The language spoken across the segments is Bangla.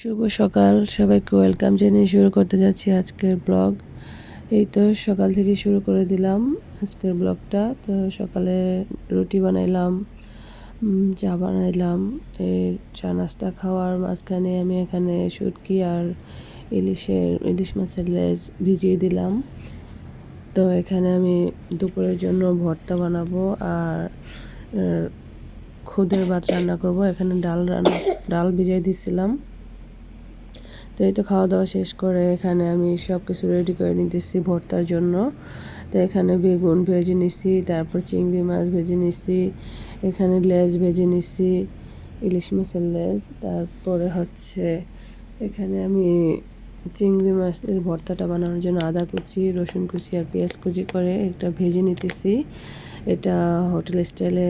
শুভ সকাল। সবাইকে ওয়েলকাম জানিয়ে শুরু করতে যাচ্ছি আজকের ব্লগ এই তো সকাল থেকে শুরু করে দিলাম আজকের ব্লগটা তো সকালে রুটি বানাইলাম চা বানাইলাম, এই চা নাস্তা খাওয়ার মাঝখানে আমি এখানে শুটকি আর ইলিশের, ইলিশ মাছের লেজ ভিজিয়ে দিলাম। তো এখানে আমি দুপুরের জন্য ভর্তা বানাবো আর খুদের ভাত রান্না করব। এখানে ডাল রান্না, ডাল ভিজিয়ে দিছিলাম। তো এই তো খাওয়া দাওয়া শেষ করে এখানে আমি সব কিছু রেডি করে নিতেছি ভর্তার জন্য। তো এখানে বেগুন ভেজে নিছি, তারপর চিংড়ি মাছ ভেজে নিছি, এখানে লেজ ভেজে নিছি, ইলিশ মাছের লেজ, তারপরে হচ্ছে এখানে আমি চিংড়ি মাছের ভর্তাটা বানানোর জন্য আদা কুচি, রসুন কুচি আর পেঁয়াজ কুচি করে একটা ভেজে নিতেছি। এটা হোটেল স্টাইলে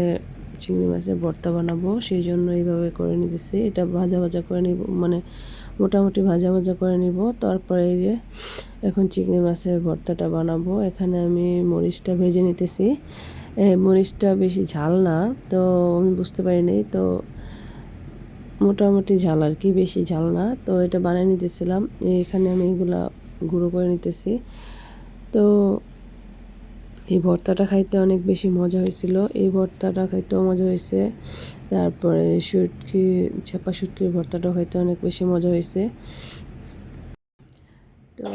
চিংড়ি মাছের ভর্তা বানাবো, সেই জন্য এইভাবে করে নিতেছি। এটা ভাজা ভাজা করে নিব মানে মোটামুটি ভাজা ভাজা করে নিব। তারপরে এই যে এখন চিংড়ি মাছের ভর্তাটা বানাবো। এখানে আমি মরিচটা ভেজে নিতেছি। মরিচটা বেশি ঝাল না, তো আমি বুঝতে পারিনি। তো মোটামুটি ঝাল আর কি, বেশি ঝাল না। তো এটা বানিয়ে নিতেছিলাম। এখানে আমি এগুলা গুঁড়ো করে নিতেছি। তো এই ভর্তাটা খাইতে অনেক বেশি মজা হয়েছিল। এই ভর্তাটা খাইতেও মজা হয়েছে। তারপরে শুটকি চাপা শুটকির ভর্তাটা খাইতে অনেক বেশি মজা হয়েছে। তো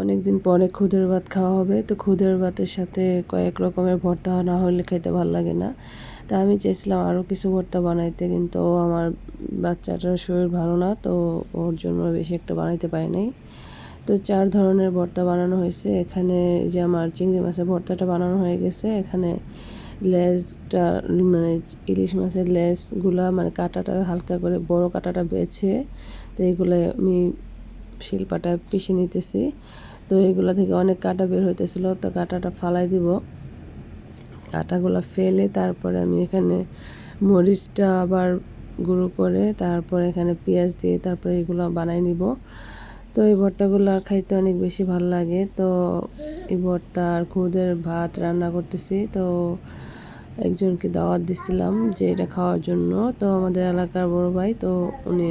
অনেক দিন পরে খুদের ভাত খাওয়া হবে। তো খুদের ভাতের সাথে কয়েক রকমের ভর্তা না হলে খাইতে ভালো লাগে না। তা আমি চেয়েছিলাম আরও কিছু ভর্তা বানাইতে, কিন্তু আমার বাচ্চাটার শরীর ভালো না, তো ওর জন্য বেশি একটা বানাইতে পারি নাই। তো চার ধরনের ভর্তা বানানো হয়েছে। এখানে যে আমার চিংড়ি মাছের ভর্তাটা বানানো হয়ে গেছে। এখানে লেজটা মানে ইলিশ মাছের লেজগুলা মানে কাঁটাটা হালকা করে, বড় কাঁটাটা বেছে, তো এইগুলো আমি শিল্পাটা পিষে নিতেছি। তো এগুলো থেকে অনেক কাঁটা বের হইতেছিল, তো কাঁটাটা ফালাই দিব। কাঁটাগুলো ফেলে তারপরে আমি এখানে মরিচটা আবার গুঁড়ো করে, তারপরে এখানে পেঁয়াজ দিয়ে তারপরে এগুলো বানাই নিব। তো এই ভর্তাগুলো খাইতে অনেক বেশি ভালো লাগে। তো এই ভর্তা আর খুদের ভাত রান্না করতেছি। তো একজনকে দাওয়াত দিছিলাম যে এটা খাওয়ার জন্য। তো আমাদের এলাকার বড় ভাই তো উনি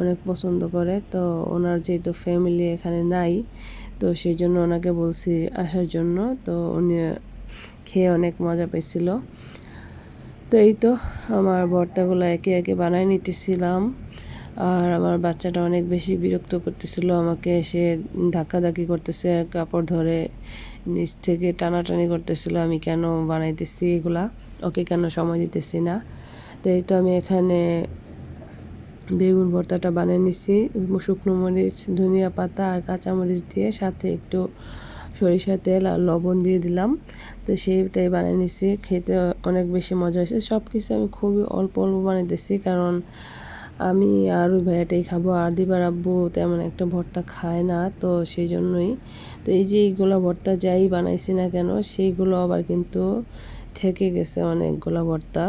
অনেক পছন্দ করে। তো ওনার যেহেতু ফ্যামিলি এখানে নাই, তো সেই জন্য ওনাকে বলছি আসার জন্য। তো উনি খেয়ে অনেক মজা পেয়েছিল তো এই তো, আমার ভর্তাগুলো একে একে বানাই নিতেছিলাম। আর আমার বাচ্চাটা অনেক বেশি বিরক্ত করতেছিল, আমাকে সে ধাক্কাধাক্কি করতেছে, কাপড় ধরে নিচ থেকে টানাটানি করতেছিল, আমি কেন বানাইতেছি এগুলা? ওকে কেন সময় দিতেছি না? তো এই তো আমি এখানে বেগুন ভর্তাটা বানিয়ে নিছি, শুকনো মরিচ, ধনিয়া পাতা আর কাঁচামরিচ দিয়ে সাথে একটু সরিষা তেল আর লবণ দিয়ে দিলাম। তো সেইটাই বানিয়ে নিছি, খেতে অনেক বেশি মজা হয়েছে। সব কিছু আমি খুবই অল্প অল্প বানাইতেছি কারণ আমি আর ওই ভাইয়াটাই খাব। আর দিবার আব্বু তেমন একটা ভর্তা খায় না, তো সেই জন্যই। তো এই যে এইগুলো ভর্তা যাই বানাইছি না কেন, সেইগুলো আবার কিন্তু থেকে গেছে অনেকগুলো ভর্তা।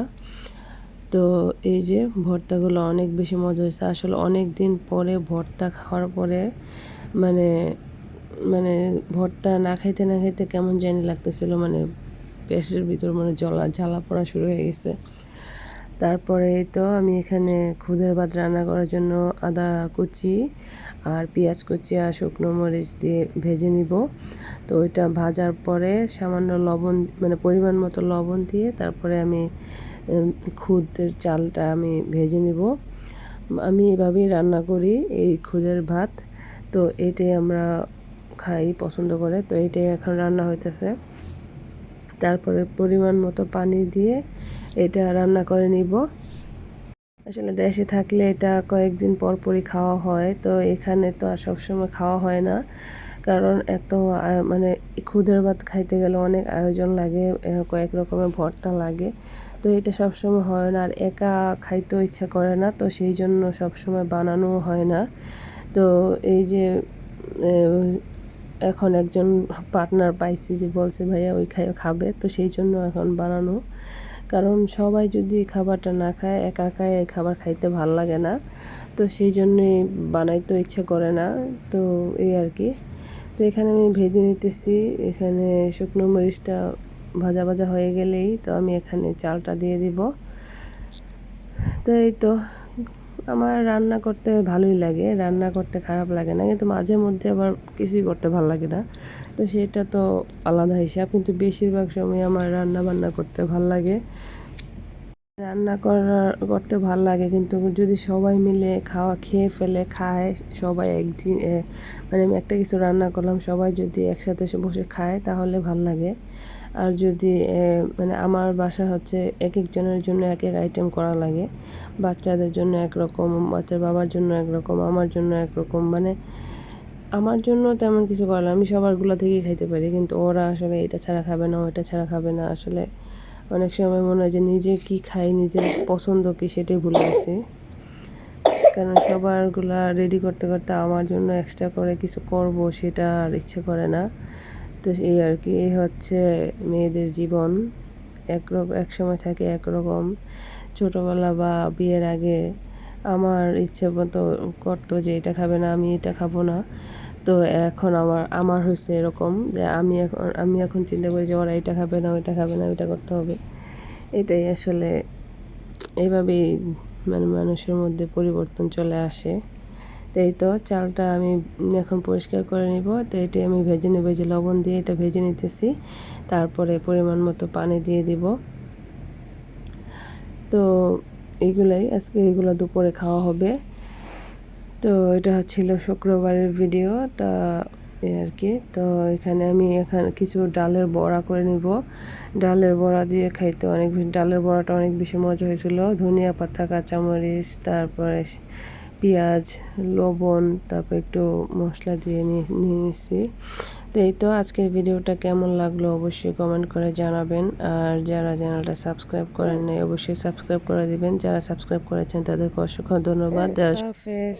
তো এই যে ভর্তাগুলো অনেক বেশি মজা হয়েছে। আসলে অনেক দিন পরে ভর্তা খাওয়ার পরে মানে মানে ভর্তা না খাইতে না খাইতে কেমন জানি লাগতেছিল। মানে পেটের ভিতর মানে জলা জ্বালা পড়া শুরু হয়ে গেছে। তারপরে তো আমি এখানে খুদের ভাত রান্না করার জন্য আদা কুচি আর পেঁয়াজ কুচি আর শুকনো মরিচ দিয়ে ভেজে নিব। তো ওইটা ভাজার পরে সামান্য লবণ মানে পরিমাণ মতো লবণ দিয়ে তারপরে আমি খুদের চালটা আমি ভেজে নিব। আমি এভাবেই রান্না করি এই খুদের ভাত। তো এটাই আমরা খাই পছন্দ করে। তো এটাই এখন রান্না হইতেছে। তারপরে পরিমাণ মতো পানি দিয়ে এটা রান্না করে নিব। আসলে দেশে থাকলে এটা কয়েকদিন পর পরই খাওয়া হয়, তো এখানে তো আর সবসময় খাওয়া হয় না। কারণ এত মানে খুদের ভাত খাইতে গেলে অনেক আয়োজন লাগে কয়েক রকমের ভর্তা লাগে, তো এটা সবসময় হয় না। আর একা খাইতেও ইচ্ছা করে না, তো সেই জন্য সবসময় বানানোও হয় না। তো এই যে এখন একজন পার্টনার পাইছি যে বলছে, ভাইয়া, ওই খাই খাবে। তো সেই জন্য এখন বানানো। কারণ সবাই যদি খাবারটা না খায়, একা একাই এই খাবার খাইতে ভালো লাগে না। তো সেই জন্যে বানাইতে ইচ্ছে করে না। তো এই আর কি। তো এখানে আমি ভেজে নিতেছি। এখানে শুকনো মরিচটা ভাজা ভাজা হয়ে গেলেই তো আমি এখানে চালটা দিয়ে দিব। তো এই তো আমার রান্না করতে ভালোই লাগে, রান্না করতে খারাপ লাগে না, কিন্তু মাঝে মধ্যে আবার কিছুই করতে ভালো লাগে না। তো সেটা তো আলাদা হিসাব, কিন্তু বেশিরভাগ সময় আমার রান্না বান্না করতে ভালো লাগে। রান্না করার, করতে ভালো লাগে, কিন্তু যদি সবাই মিলে খাওয়া, খেয়ে ফেলে খায়, সবাই একদিন মানে আমি একটা কিছু রান্না করলাম, সবাই যদি একসাথে বসে খায়, তাহলে ভালো লাগে। আর যদি মানে আমার বাসা হচ্ছে এক একজনের জন্য এক এক আইটেম করা লাগে। বাচ্চাদের জন্য একরকম, বাচ্চার বাবার জন্য একরকম, আমার জন্য একরকম মানে আমার জন্য তেমন কিছু করা। আমি সবারগুলো থেকেই খাইতে পারি, কিন্তু ওরা আসলে এটা ছাড়া খাবে না ওটা ছাড়া খাবে না। আসলে অনেক সময় মনে হয় যে নিজে কি খাই, নিজের পছন্দ কি সেটাই ভুলে গেছি। কারণ সবারগুলা রেডি করতে করতে আমার জন্য এক্সট্রা করে কিছু করব সেটা আর ইচ্ছে করে না। তো এই আর কি হচ্ছে মেয়েদের জীবন। একরকম এক সময় থাকে একরকম। ছোটোবেলা বা বিয়ের আগে আমার ইচ্ছে মতো করতো যে এটা খাবে না, আমি এটা খাব না। তো এখন আমার আমার হয়েছে এরকম যে আমি এখন আমি এখন চিন্তা করি যে ওরা এটা খাবে না, ওইটা খাবে না, ওইটা করতে হবে। এটাই আসলে এইভাবেই মানে মানুষের মধ্যে পরিবর্তন চলে আসে। তো এই তো, চালটা আমি এখন পরিষ্কার করে নিব। তো এটি আমি ভেজে নেব যে লবণ দিয়ে এটা ভেজে নিতেছি। তারপরে পরিমাণ মতো পানি দিয়ে দিব। তো এইগুলাই আজকে এগুলো দুপুরে খাওয়া হবে। তো এটা ছিল শুক্রবারের ভিডিও, তা আর কি। তো এখানে আমি এখানে কিছু ডালের বড়া করে নিব। ডালের বড়া দিয়ে খাইতে অনেক ডালের বড়াটা অনেক বেশি মজা হয়েছিল। ধনিয়া পাতা, কাঁচামরিচ, তারপরে পেঁয়াজ লবণ তারপর একটু মশলা দিয়ে নিয়ে নিয়ে নিচ্ছি। তো এই তো আজকের ভিডিওটা কেমন লাগল অবশ্যই কমেন্ট করে জানাবেন। আর যারা চ্যানেলটা সাবস্ক্রাইব করেন নাই অবশ্যই সাবস্ক্রাইব করে দিবেন। যারা সাবস্ক্রাইব করেছেন তাদেরকে অসংখ্য ধন্যবাদ। হাফেজ।